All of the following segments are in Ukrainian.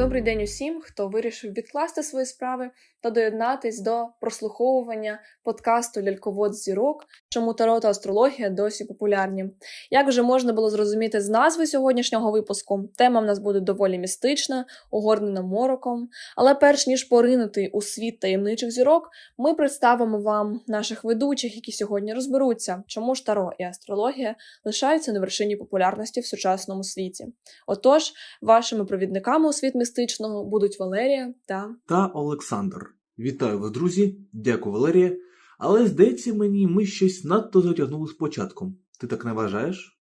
Добрий день усім, хто вирішив відкласти свої справи та доєднатись до прослуховування подкасту Ляльковод зірок, чому таро та астрологія досі популярні. Як вже можна було зрозуміти з назви сьогоднішнього випуску, тема в нас буде доволі містична, огорнена мороком. Але перш ніж поринути у світ таємничих зірок, ми представимо вам наших ведучих, які сьогодні розберуться, чому ж таро і астрологія лишаються на вершині популярності в сучасному світі. Отож, вашими провідниками у світ містичного будуть Валерія та та Олександр. Вітаю вас, друзі! Дякую, Валерія. Але здається мені, ми щось надто затягнули з початком. Ти так не вважаєш?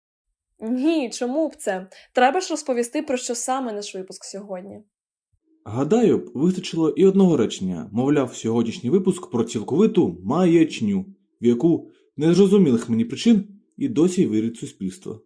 ні, чому б це? Треба ж розповісти про що саме наш випуск сьогодні. Гадаю, б, вистачило і одного речення, мовляв, сьогоднішній випуск про цілковиту маячню, в яку незрозумілих мені причин і досі вірить суспільство.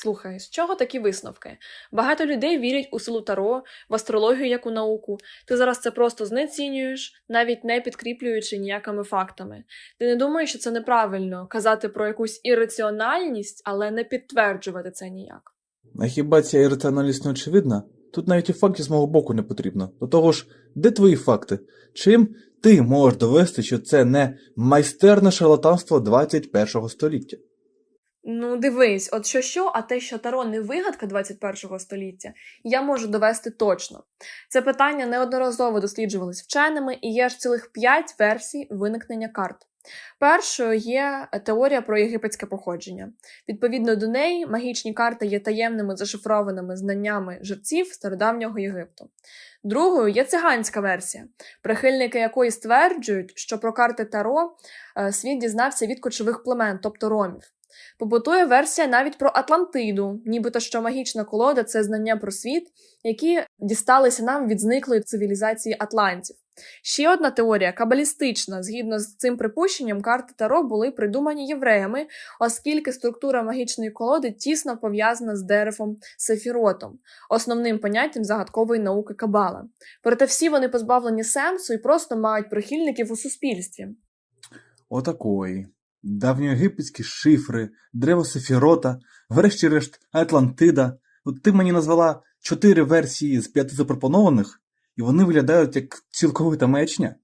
Слухай, з чого такі висновки? Багато людей вірять у силу таро, в астрологію як у науку. Ти зараз це просто знецінюєш, навіть не підкріплюючи ніякими фактами. Ти не думаєш, що це неправильно казати про якусь ірраціональність, але не підтверджувати це ніяк. А хіба ця ірраціональність не очевидна? Тут навіть і фактів з мого боку не потрібно. До того ж, де твої факти? Чим ти можеш довести, що це не майстерне шарлатанство 21 століття? Ну, дивись, от що що, а те, що Таро не вигадка 21 століття, я можу довести точно. Це питання неодноразово досліджувалось вченими, і є ж цілих п'ять версій виникнення карт. Першою є теорія про єгипетське походження. Відповідно до неї, магічні карти є таємними зашифрованими знаннями жерців стародавнього Єгипту. Другою є циганська версія, прихильники якої стверджують, що про карти Таро е, світ дізнався від кочових племен, тобто ромів. Побутує версія навіть про Атлантиду, нібито що магічна колода це знання про світ, які дісталися нам від зниклої цивілізації атлантів. Ще одна теорія кабалістична. Згідно з цим припущенням, карти Таро були придумані євреями, оскільки структура магічної колоди тісно пов'язана з деревом Сефіротом, основним поняттям загадкової науки Кабала. Проте всі вони позбавлені сенсу і просто мають прихильників у суспільстві. Отакої. Давньоєгипетські шифри, древо Сефірота, врешті-решт Атлантида. От ти мені назвала чотири версії з п'яти запропонованих, і вони виглядають як цілковита маячня.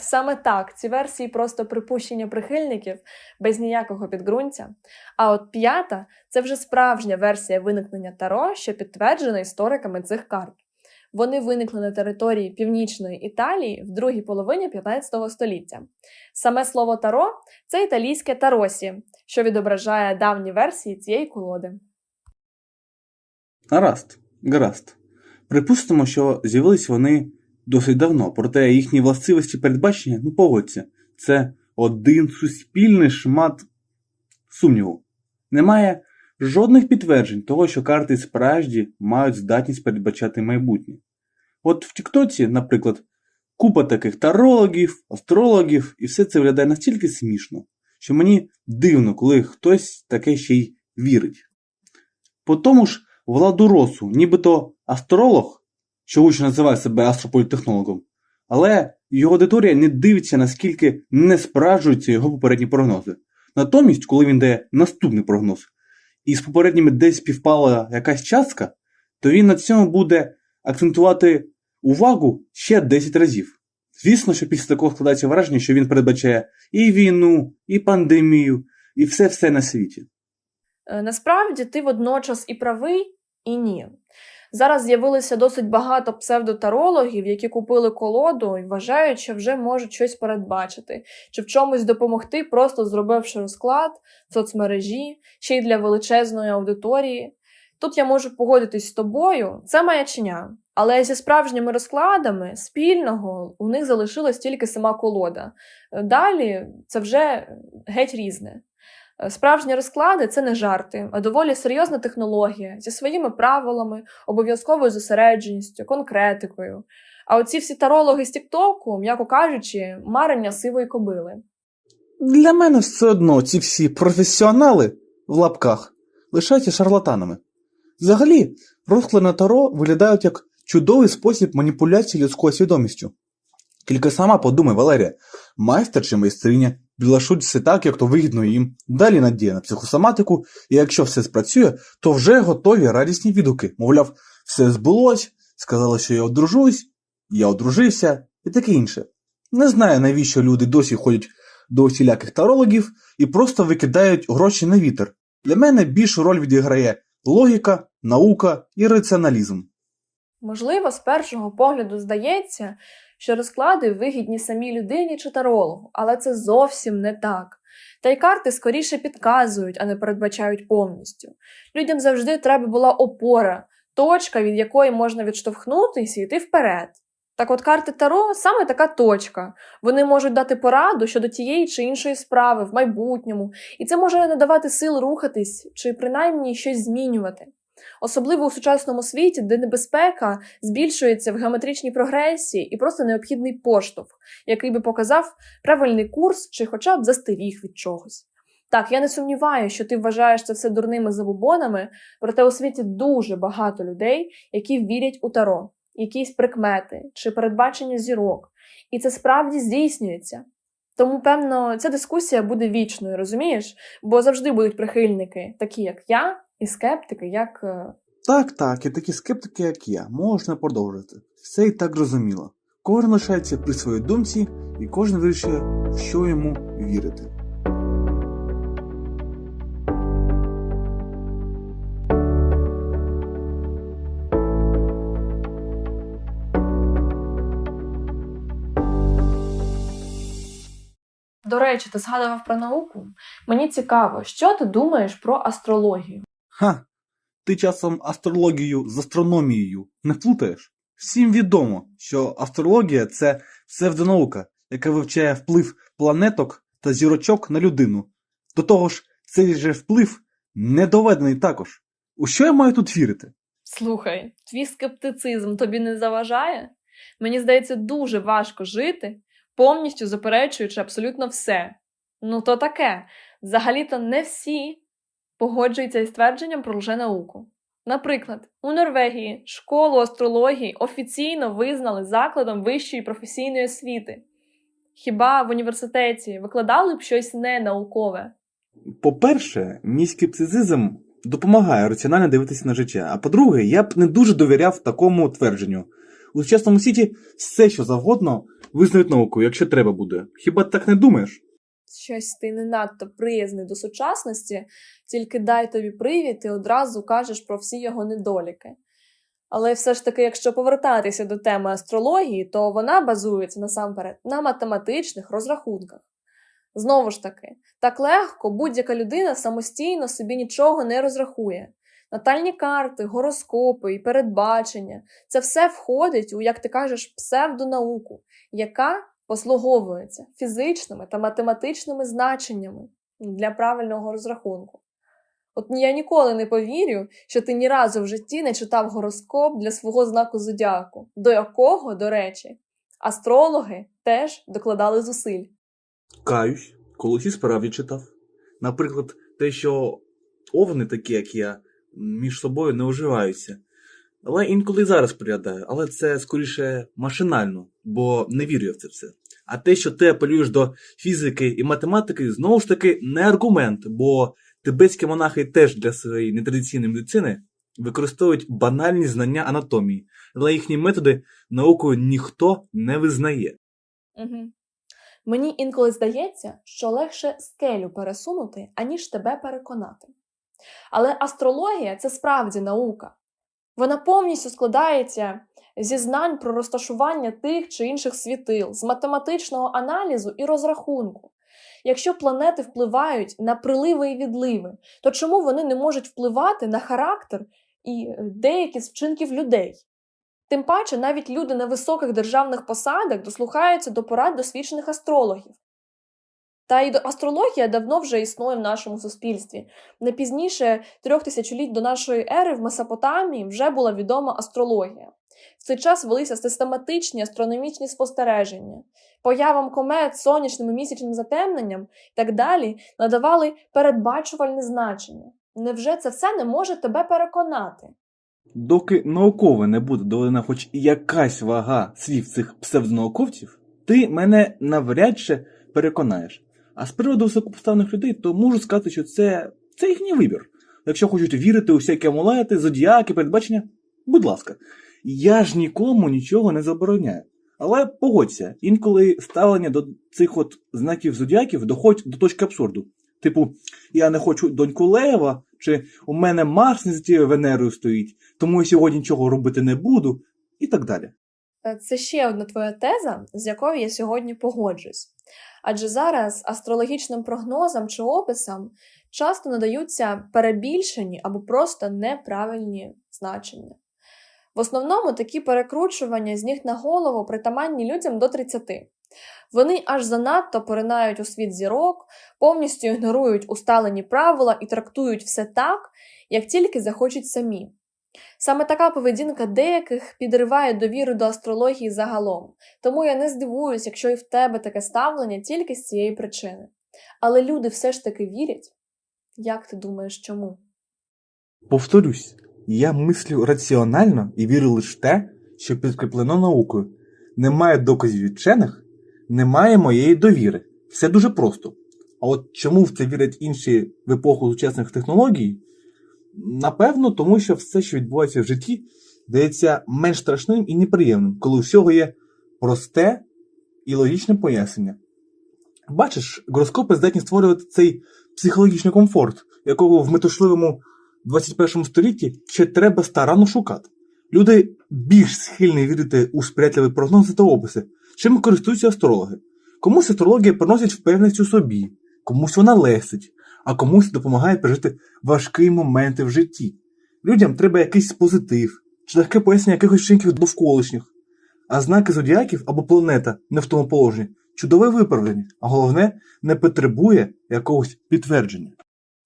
Саме так, ці версії просто припущення прихильників без ніякого підґрунтя. А от п'ята це вже справжня версія виникнення Таро, що підтверджена істориками цих карт. Вони виникли на території північної Італії в другій половині 15 століття. Саме слово таро це італійське таросі, що відображає давні версії цієї колоди. Гаразд, гаразд. Припустимо, що з'явились вони досить давно, проте їхні властивості передбачення, ну погодься, це один суспільний шмат сумніву. Немає жодних підтверджень того, що карти справді мають здатність передбачати майбутнє. От в Тіктоці, наприклад, купа таких тарологів, астрологів, і все це виглядає настільки смішно, що мені дивно, коли хтось таке ще й вірить. По тому ж Владу Росу, нібито астролог, що гучно називає себе астрополітехнологом, але його аудиторія не дивиться, наскільки не справджуються його попередні прогнози. Натомість, коли він дає наступний прогноз, і з попередніми десь співпала якась частка, то він на цьому буде акцентувати увагу ще 10 разів. Звісно, що після такого складається враження, що він передбачає і війну, і пандемію, і все-все на світі. Е, Насправді ти водночас і правий, і ні. Зараз з'явилося досить багато псевдотарологів, які купили колоду і вважають, що вже можуть щось передбачити, чи в чомусь допомогти, просто зробивши розклад в соцмережі, ще й для величезної аудиторії. Тут я можу погодитись з тобою, це маячня. Але зі справжніми розкладами спільного у них залишилась тільки сама колода. Далі це вже геть різне. Справжні розклади це не жарти, а доволі серйозна технологія зі своїми правилами, обов'язковою зосередженістю, конкретикою. А оці всі тарологи з Тіктоку, м'яко кажучи, марення сивої кобили. Для мене все одно ці всі професіонали в лапках лишаються шарлатанами. Взагалі, розклади таро виглядають як чудовий спосіб маніпуляції людською свідомістю. Тільки сама подумай, Валерія, майстер чи майстриня білашуть все так, як то вигідно їм, далі надія на психосоматику, і якщо все спрацює, то вже готові радісні відгуки. Мовляв, все збулось, сказали, що я одружусь, я одружився і таке інше. Не знаю, навіщо люди досі ходять до усіляких тарологів і просто викидають гроші на вітер. Для мене більшу роль відіграє логіка, наука і раціоналізм. Можливо, з першого погляду здається, що розклади вигідні самій людині чи тарологу, але це зовсім не так. Та й карти скоріше підказують, а не передбачають повністю. Людям завжди треба була опора, точка, від якої можна відштовхнутися і йти вперед. Так от карти Таро саме така точка. Вони можуть дати пораду щодо тієї чи іншої справи в майбутньому, і це може надавати сил рухатись чи принаймні щось змінювати. Особливо у сучасному світі, де небезпека збільшується в геометричній прогресії і просто необхідний поштовх, який би показав правильний курс чи хоча б застеріг від чогось. Так, я не сумніваюся, що ти вважаєш це все дурними забобонами, проте у світі дуже багато людей, які вірять у таро, якісь прикмети чи передбачення зірок, і це справді здійснюється. Тому, певно, ця дискусія буде вічною, розумієш? Бо завжди будуть прихильники, такі як я, і скептики, як е, Так, так, і такі скептики, як я, можна продовжити. Все і так зрозуміло. Кожен лишається при своїй думці, і кожен вирішує, в що йому вірити. До речі, ти згадував про науку. Мені цікаво, що ти думаєш про астрологію? Ха! Ти часом астрологію з астрономією не плутаєш? Всім відомо, що астрологія це псевдонаука, яка вивчає вплив планеток та зірочок на людину. До того ж, цей же вплив не доведений також. У що я маю тут вірити? Слухай, твій скептицизм тобі не заважає? Мені здається, дуже важко жити, повністю заперечуючи абсолютно все. Ну, то таке. Взагалі-то не всі погоджуються із твердженням про лженауку. Наприклад, у Норвегії школу астрології офіційно визнали закладом вищої професійної освіти. Хіба в університеті викладали б щось ненаукове? По-перше, мій скептицизм допомагає раціонально дивитися на життя. А по-друге, я б не дуже довіряв такому твердженню. У сучасному світі все, що завгодно, визнають наукою, якщо треба буде. Хіба ти так не думаєш? Щось ти не надто приязний до сучасності, тільки дай тобі привід і одразу кажеш про всі його недоліки. Але все ж таки, якщо повертатися до теми астрології, то вона базується насамперед на математичних розрахунках. Знову ж таки, так легко будь-яка людина самостійно собі нічого не розрахує. Натальні карти, гороскопи і передбачення це все входить у, як ти кажеш, псевдонауку, яка послуговується фізичними та математичними значеннями для правильного розрахунку. От я ніколи не повірю, що ти ні разу в житті не читав гороскоп для свого знаку зодіаку, до якого, до речі, астрологи теж докладали зусиль. Каюсь, колись і справді читав. Наприклад, те, що овни, такі як я, між собою не уживаються. Але інколи зараз приглядаю, але це скоріше машинально, бо не вірю я в це все. А те, що ти апелюєш до фізики і математики, знову ж таки не аргумент, бо тибетські монахи теж для своєї нетрадиційної медицини використовують банальні знання анатомії, але їхні методи наукою ніхто не визнає. Угу. Мені інколи здається, що легше скелю пересунути, аніж тебе переконати. Але астрологія це справді наука. Вона повністю складається зі знань про розташування тих чи інших світил, з математичного аналізу і розрахунку. Якщо планети впливають на приливи і відливи, то чому вони не можуть впливати на характер і е, деякі з вчинків людей? Тим паче, навіть люди на високих державних посадах дослухаються до порад досвідчених астрологів. Та й астрологія давно вже існує в нашому суспільстві. Не пізніше трьох тисячоліть до нашої ери в Месопотамії вже була відома астрологія. В цей час велися систематичні астрономічні спостереження. Появам комет, сонячним і місячним затемненням і так далі надавали передбачувальне значення. Невже це все не може тебе переконати? Доки науково не буде доведена хоч якась вага слів цих псевдонауковців, ти мене навряд чи переконаєш. А з приводу високопоставлених людей, то можу сказати, що це, це їхній вибір. Якщо хочуть вірити у всякі амулети, зодіаки, передбачення, будь ласка. Я ж нікому нічого не забороняю. Але погодься, інколи ставлення до цих от знаків зодіаків доходить до точки абсурду. Типу, я не хочу доньку Лева, чи у мене Марс не за тією Венерою стоїть, тому я сьогодні нічого робити не буду, і так далі. Е, Це ще одна твоя теза, з якою я сьогодні погоджуюсь. Адже зараз астрологічним прогнозам чи описам часто надаються перебільшені або просто неправильні значення. В основному такі перекручування з ніг на голову притаманні людям до 30. Вони аж занадто поринають у світ зірок, повністю ігнорують усталені правила і трактують все так, як тільки захочуть самі. Саме така поведінка деяких підриває довіру до астрології загалом, тому я не здивуюсь, якщо і в тебе таке ставлення тільки з цієї причини. Але люди все ж таки вірять. Як ти думаєш, чому? Повторюсь, я мислю раціонально і вірю лише те, що підкріплено наукою. Немає доказів вчених, немає моєї довіри. Все дуже просто. А от чому в це вірять інші в епоху сучасних технологій? Напевно, тому що все, що відбувається в житті, здається менш страшним і неприємним, коли у всього є просте і логічне пояснення. Бачиш, гороскопи здатні створювати цей психологічний комфорт, якого в метушливому 21 столітті ще треба старанно шукати. Люди більш схильні вірити у сприятливі прогнози та описи, чим користуються астрологи. Комусь астрологія приносить впевненість у собі, комусь вона лесить, а комусь допомагає пережити важкі моменти в житті. Людям треба якийсь позитив чи легке пояснення якихось вчинків довколишніх. А знаки зодіаків або планета не в тому положенні чудове виправдання, а головне, не потребує якогось підтвердження.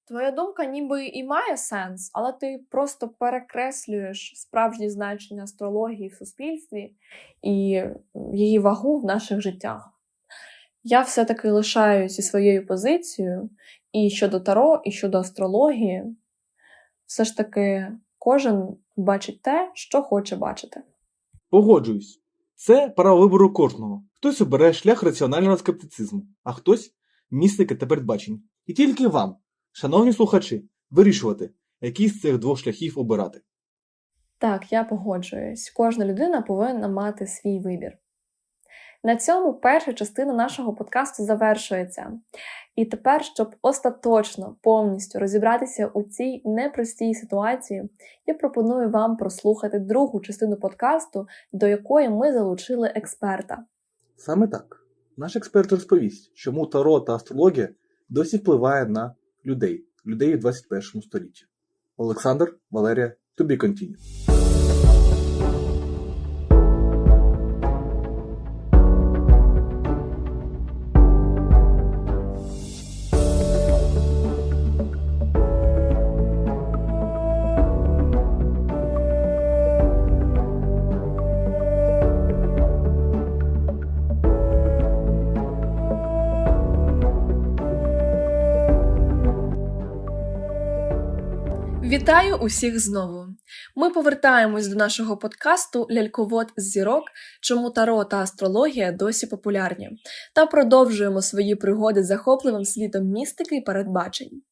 Твоя думка ніби і має сенс, але ти просто перекреслюєш справжні значення астрології в суспільстві і її вагу в наших життях. Я все-таки лишаюсь зі своєю позицією і щодо таро, і щодо астрології. Все ж таки, кожен бачить те, що хоче бачити. Погоджуюсь. Це право вибору кожного. Хтось обере шлях раціонального скептицизму, а хтось містики та передбачень. І тільки вам, шановні слухачі, вирішувати, який з цих двох шляхів обирати. Так, я погоджуюсь. Кожна людина повинна мати свій вибір. На цьому перша частина нашого подкасту завершується. І тепер, щоб остаточно повністю розібратися у цій непростій ситуації, я пропоную вам прослухати другу частину подкасту, до якої ми залучили експерта. Саме так. Наш експерт розповість, чому таро та астрологія досі впливає на людей, людей у 21 столітті. Олександр, Валерія, тобі континю. Вітаю усіх знову! Ми повертаємось до нашого подкасту Ляльковод з зірок, чому таро та астрологія досі популярні, та продовжуємо свої пригоди з захопливим світом містики і передбачень.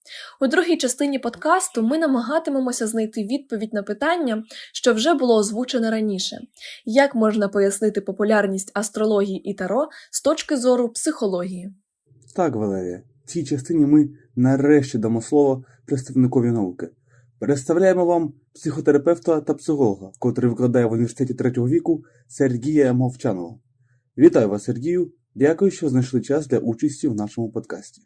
У другій частині подкасту ми намагатимемося знайти відповідь на питання, що вже було озвучене раніше: як можна пояснити популярність астрології і таро з точки зору психології. Так, Валерія, в цій частині ми нарешті дамо слово представникові науки. Представляємо вам психотерапевта та психолога, котрий викладає в університеті третього віку Сергія Мовчанова. Вітаю вас, Сергію. Дякую, що знайшли час для участі в нашому подкасті.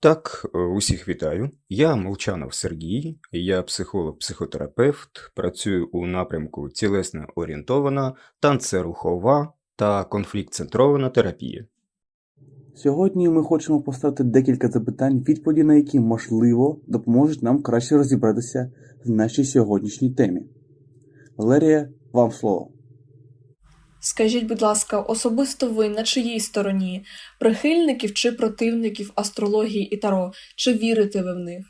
Так, е, усіх вітаю. Я Молчанов Сергій, я психолог-психотерапевт, працюю у напрямку тілесно орієнтована, танцерухова та конфлікт-центрована терапія. Сьогодні ми хочемо поставити декілька запитань, відповіді на які, можливо, допоможуть нам краще розібратися в нашій сьогоднішній темі. Валерія, вам слово. Скажіть, будь ласка, особисто ви на чиїй стороні? Прихильників чи противників астрології і таро? Чи вірите ви в них?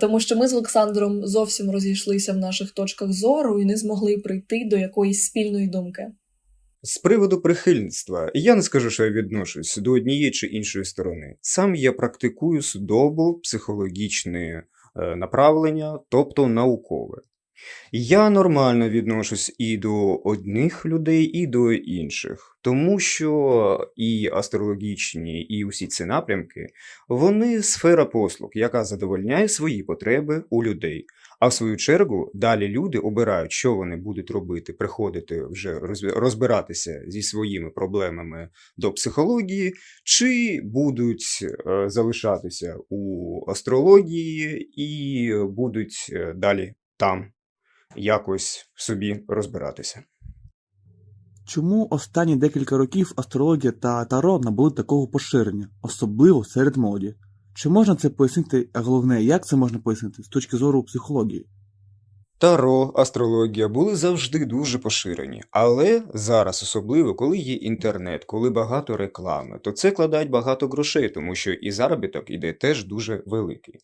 Тому що ми з Олександром зовсім розійшлися в наших точках зору і не змогли прийти до якоїсь спільної думки. З приводу прихильництва, я не скажу, що я відношусь до однієї чи іншої сторони. Сам я практикую судобу психологічне направлення, тобто наукове. Я нормально відношусь і до одних людей, і до інших, тому що і астрологічні, і усі ці напрямки вони сфера послуг, яка задовольняє свої потреби у людей. А в свою чергу далі люди обирають, що вони будуть робити, приходити вже розбиратися зі своїми проблемами до психології, чи будуть е, залишатися у астрології і будуть е, далі там якось собі розбиратися. Чому останні декілька років астрологія та таро набули такого поширення, особливо серед молоді? Чи можна це пояснити, а головне, як це можна пояснити з точки зору психології? Таро, астрологія були завжди дуже поширені, але зараз, особливо, коли є інтернет, коли багато реклами, то це кладають багато грошей, тому що і заробіток іде теж дуже великий.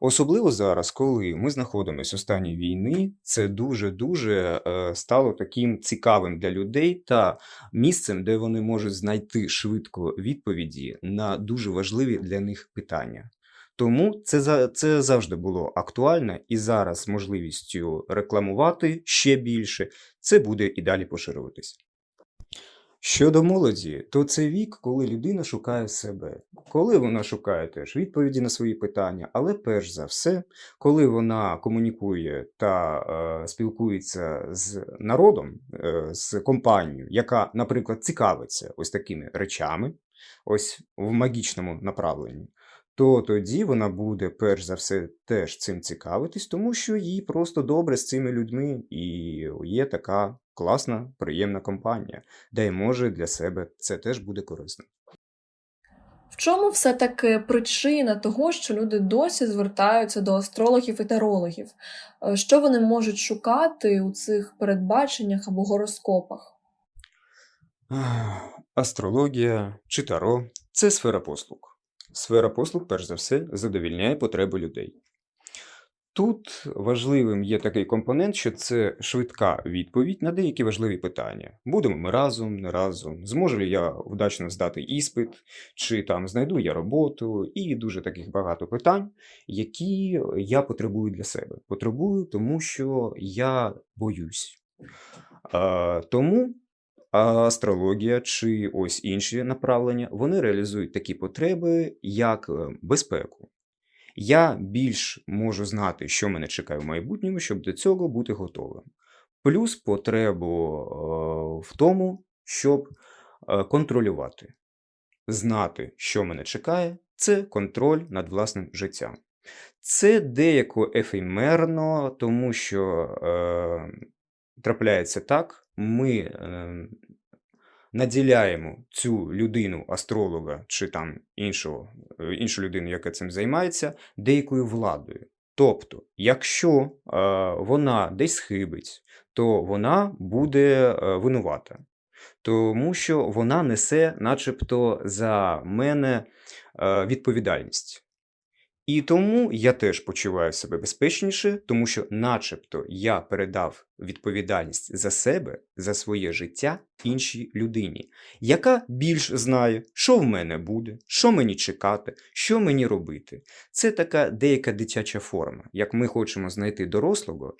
Особливо зараз, коли ми знаходимося у стані війни, це дуже-дуже е, стало таким цікавим для людей та місцем, де вони можуть знайти швидко відповіді на дуже важливі для них питання. Тому це, це завжди було актуально, і зараз можливістю рекламувати ще більше, це буде і далі поширюватись. Щодо молоді, то це вік, коли людина шукає себе, коли вона шукає теж відповіді на свої питання, але перш за все, коли вона комунікує та е, спілкується з народом, е, з компанією, яка, наприклад, цікавиться ось такими речами, ось в магічному направленні, то тоді вона буде перш за все теж цим цікавитись, тому що їй просто добре з цими людьми, і є така класна, приємна компанія, де й може для себе це теж буде корисно. В чому все-таки причина того, що люди досі звертаються до астрологів і тарологів? Е, Що вони можуть шукати у цих передбаченнях або гороскопах? Астрологія чи таро це сфера послуг. Сфера послуг, перш за все, задовільняє потреби людей. Тут важливим є такий компонент, що це швидка відповідь на деякі важливі питання. Будемо ми разом, не разом, зможу ли я вдачно здати іспит, чи там знайду я роботу, і дуже таких багато питань, які я потребую для себе. Потребую, тому що я боюсь. Тому астрологія чи ось інші направлення, вони реалізують такі потреби, як е, безпеку. Я більш можу знати, що мене чекає в майбутньому, щоб до цього бути готовим. Плюс потребу е, в тому, щоб е, контролювати. Знати, що мене чекає, це контроль над власним життям. Це деяко ефемерно, тому що трапляється так, ми е, наділяємо цю людину, астролога чи там іншого, е, іншу людину, яка цим займається, деякою владою. Тобто, якщо е, вона десь схибить, то вона буде е, винувата, тому що вона несе, начебто, за мене е, відповідальність. І тому я теж почуваю себе безпечніше, тому що, начебто, я передав відповідальність за себе, за своє життя іншій людині, яка більш знає, що в мене буде, що мені чекати, що мені робити. Це така деяка дитяча форма, як ми хочемо знайти дорослого,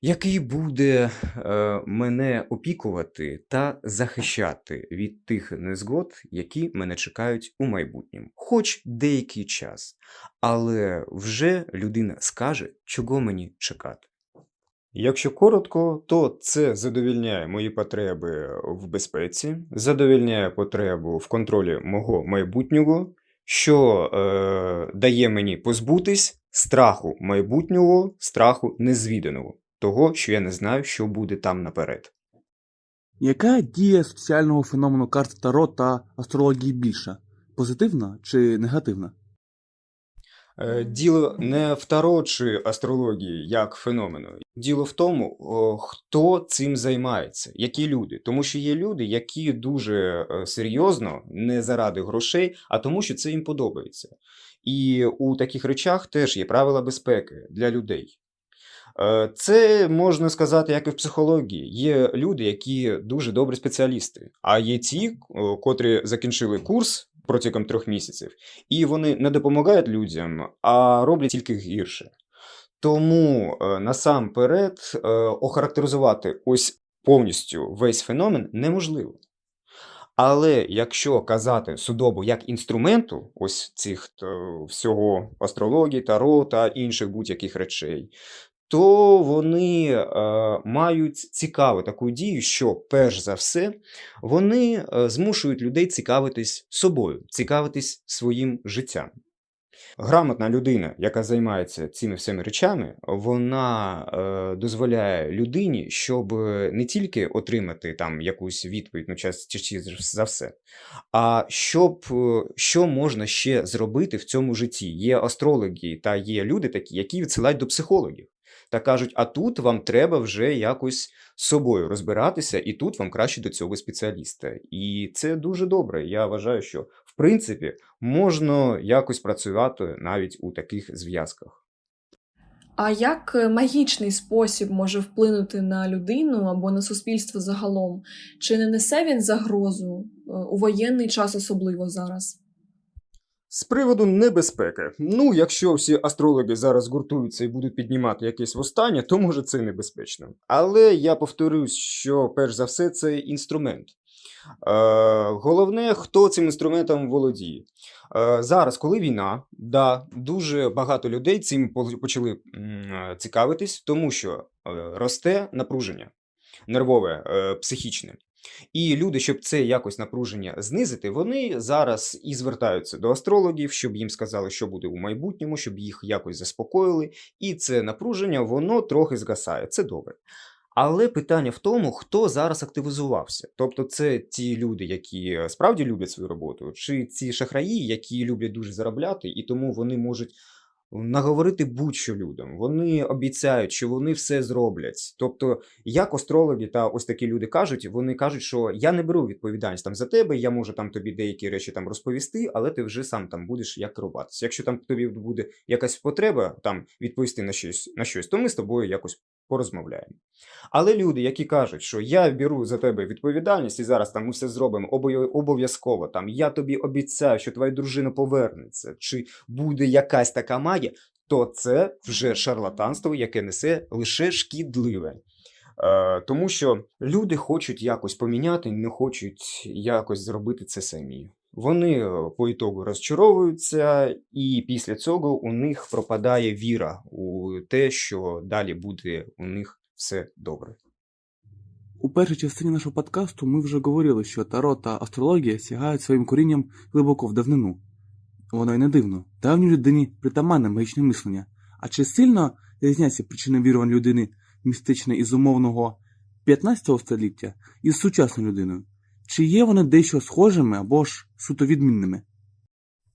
який буде е, мене опікувати та захищати від тих незгод, які мене чекають у майбутньому, хоч деякий час, але вже людина скаже, чого мені чекати. Якщо коротко, то це задовільняє мої потреби в безпеці, задовільняє потребу в контролі мого майбутнього, що е, дає мені позбутись страху майбутнього, страху незвіданого, того, що я не знаю, що буде там наперед. Яка дія спеціального феномену карт таро та астрології більша? Позитивна чи негативна? Е, Діло не в таро чи астрології як феномену. Діло в тому, хто цим займається, які люди. Тому що є люди, які дуже е, серйозно, не заради грошей, а тому, що це їм подобається. І у таких речах теж є правила безпеки для людей. Е, Це можна сказати, як і в психології. Є люди, які дуже добрі спеціалісти, а є ті, котрі закінчили курс протягом трьох місяців, і вони не допомагають людям, а роблять тільки гірше. Тому е, насамперед е, охарактеризувати ось повністю весь феномен неможливо. Але якщо казати судобу як інструменту, ось цих е, всього астрології, таро та інших будь-яких речей, то вони е, мають цікаву таку дію, що перш за все вони е, змушують людей цікавитись собою, цікавитись своїм життям. Грамотна людина, яка займається цими всіми речами, вона е, дозволяє людині, щоб не тільки отримати там якусь відповідь, ну частіше за все, а щоб е, що можна ще зробити в цьому житті. Є астрологи та є люди такі, які відсилають до психологів та кажуть: а тут вам треба вже якось з собою розбиратися, і тут вам краще до цього спеціаліста. І це дуже добре. Я вважаю, що в принципі можна якось працювати навіть у таких зв'язках. А як е, магічний спосіб може вплинути на людину або на суспільство загалом? Чи не несе він загрозу е, у воєнний час, особливо зараз? З приводу небезпеки. Ну, якщо всі астрологи зараз гуртуються і будуть піднімати якесь востаннє, то може це небезпечно. Але я повторюсь, що перш за все це інструмент. Е, головне, хто цим інструментом володіє. Е, зараз, коли війна, да, дуже багато людей цим почали цікавитись, тому що е, росте напруження нервове, е, психічне. І люди, щоб це якось напруження знизити, вони зараз і звертаються до астрологів, щоб їм сказали, що буде у майбутньому, щоб їх якось заспокоїли. І це напруження, воно трохи згасає. Це добре. Але питання в тому, хто зараз активізувався. Тобто, це ті люди, які справді люблять свою роботу, чи ці шахраї, які люблять дуже заробляти, і тому вони можуть наговорити будь-що людям. Вони обіцяють, що вони все зроблять. Тобто, як астрологи та ось такі люди кажуть, вони кажуть, що я не беру відповідальність там за тебе, я можу там тобі деякі речі там розповісти, але ти вже сам там будеш як керуватися. Якщо там тобі буде якась потреба там відповісти на щось на щось, то ми з тобою якось порозмовляємо. Але люди, які кажуть, що я беру за тебе відповідальність і зараз там все зробимо обов'язково. Там я тобі обіцяю, що твоя дружина повернеться, чи буде якась така магія, то це вже шарлатанство, яке несе лише шкідливе. Е, тому що люди хочуть якось поміняти, не хочуть якось зробити це самі. Вони е, по ітогу розчаровуються, і після цього у них пропадає віра у те, що далі буде у них все добре. У першій частині нашого подкасту ми вже говорили, що таро та астрологія сягають своїм корінням глибоко в давнину. Воно й не дивно. Давній людині притаманне магічне мислення. А чи сильно різняться причини вірувань людини містичної із умовного 15 століття із сучасною людиною? Чи є вони дещо схожими або ж суто відмінними?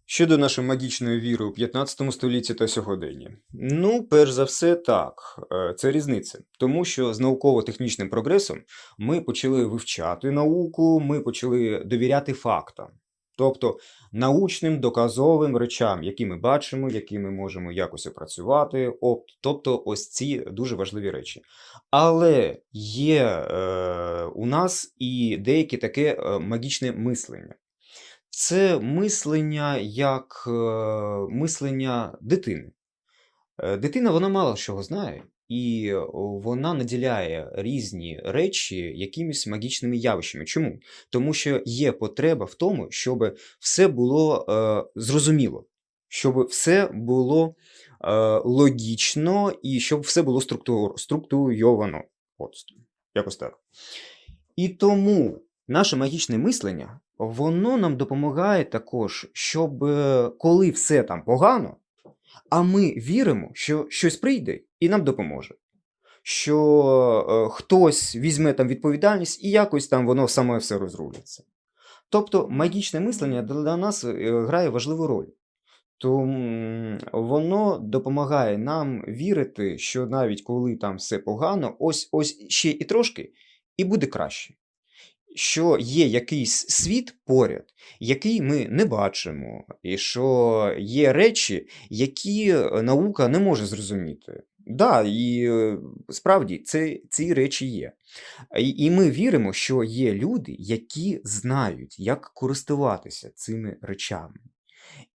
Щодо нашої магічної віри у 15 столітті та сьогоденні. Ну, перш за все, так, е, це різниця. Тому що з науково-технічним прогресом ми почали вивчати науку, ми почали довіряти фактам. Тобто научним доказовим речам, які ми бачимо, які ми можемо якось опрацювати, оп- тобто ось ці дуже важливі речі. Але є е, у нас і деяке таке е, магічне мислення. Це мислення як е, мислення дитини. Е, Дитина вона мало чого знає, і е, вона наділяє різні речі якимись магічними явищами. Чому? Тому що є потреба в тому, щоб все було е, зрозуміло, щоб все було е, логічно і щоб все було структур, структуйовано. От, якось так. І тому наше магічне мислення, воно нам допомагає також, щоб е, коли все там погано, а ми віримо, що щось прийде і нам допоможе. Що е, хтось візьме там відповідальність і якось там воно саме все розрулиться. Тобто магічне мислення для нас е, грає важливу роль. Тому воно допомагає нам вірити, що навіть коли там все погано, ось ось ще і трошки, і буде краще. Що є якийсь світ поряд, який ми не бачимо, і що є речі, які е, наука не може зрозуміти. Да, і е, справді це, ці речі є. І, і ми віримо, що є люди, які знають, як користуватися цими речами.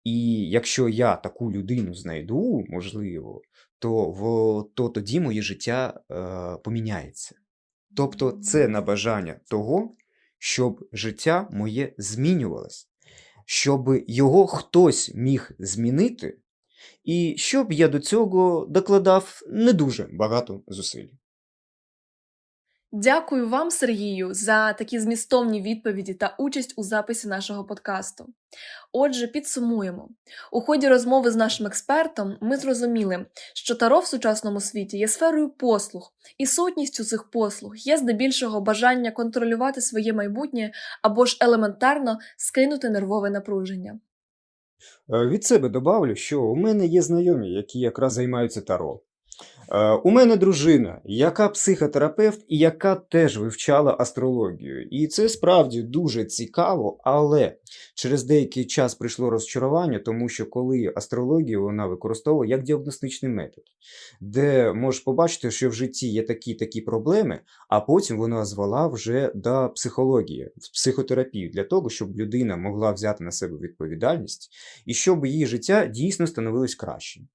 І якщо я таку людину знайду, можливо, то, в, то тоді моє життя е, поміняється. Тобто це на бажання того, щоб життя моє змінювалось, щоб його хтось міг змінити, і щоб я до цього докладав не дуже багато зусиль. Дякую вам, Сергію, за такі змістовні відповіді та участь у записі нашого подкасту. Отже, підсумуємо. У ході розмови з нашим експертом ми зрозуміли, що таро в сучасному світі є сферою послуг, і сутністю цих послуг є здебільшого бажання контролювати своє майбутнє або ж елементарно скинути нервове напруження. Е, Від себе добавлю, що у мене є знайомі, які якраз займаються таро. Е, У мене дружина, яка психотерапевт і яка теж вивчала астрологію. І це справді дуже цікаво, але через деякий час прийшло розчарування, тому що коли астрологію вона використовує як діагностичний метод, де можеш побачити, що в житті є такі такі проблеми, а потім вона звела вже до психології, в психотерапію, для того, щоб людина могла взяти на себе відповідальність і щоб її життя дійсно становилось кращим.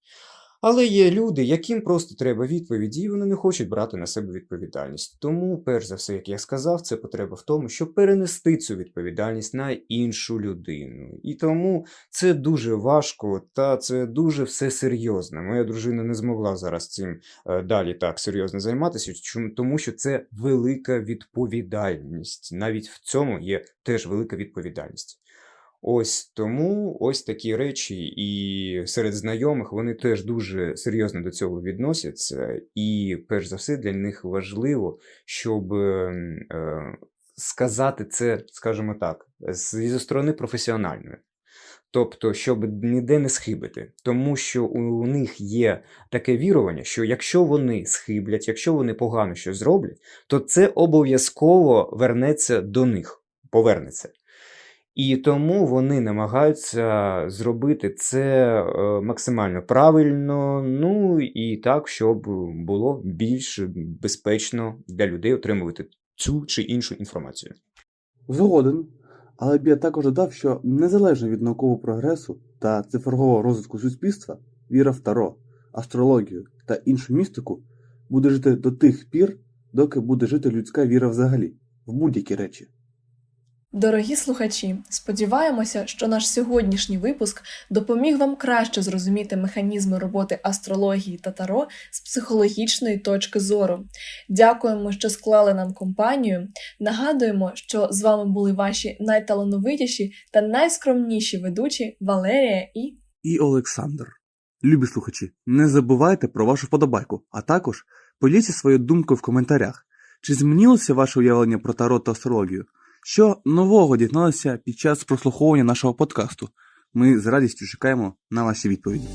Але є люди, яким просто треба відповіді, і вони не хочуть брати на себе відповідальність. Тому, перш за все, як я сказав, це потреба в тому, щоб перенести цю відповідальність на іншу людину. І тому це дуже важко та це дуже все серйозно. Моя дружина не змогла зараз цим е, далі так серйозно займатися, чому- тому що це велика відповідальність. Навіть в цьому є теж велика відповідальність. Ось тому ось такі речі, і серед знайомих вони теж дуже серйозно до цього відносяться. І перш за все для них важливо, щоб ем, е, сказати це, скажімо так, зі сторони професіональної. Тобто, щоб ніде не схибити, тому що у них є таке вірування, що якщо вони схиблять, якщо вони погано щось зроблять, то це обов'язково вернеться до них, повернеться. І тому вони намагаються зробити це е, максимально правильно, ну і так, щоб було більш безпечно для людей отримувати цю чи іншу інформацію. Згоден, але б я також додав, що незалежно від наукового прогресу та цифрового розвитку суспільства, віра в таро, астрологію та іншу містику буде жити до тих пір, доки буде жити людська віра взагалі, в будь-які речі. Дорогі слухачі, сподіваємося, що наш сьогоднішній випуск допоміг вам краще зрозуміти механізми роботи астрології та таро з психологічної точки зору. Дякуємо, що склали нам компанію. Нагадуємо, що з вами були ваші найталановитіші та найскромніші ведучі Валерія і І Олександр. Любі слухачі, не забувайте про вашу вподобайку, а також поділіться своєю думкою в коментарях. Чи змінилося ваше уявлення про таро та астрологію? Що нового дізналися під час прослуховування нашого подкасту? Ми з радістю чекаємо на ваші відповіді.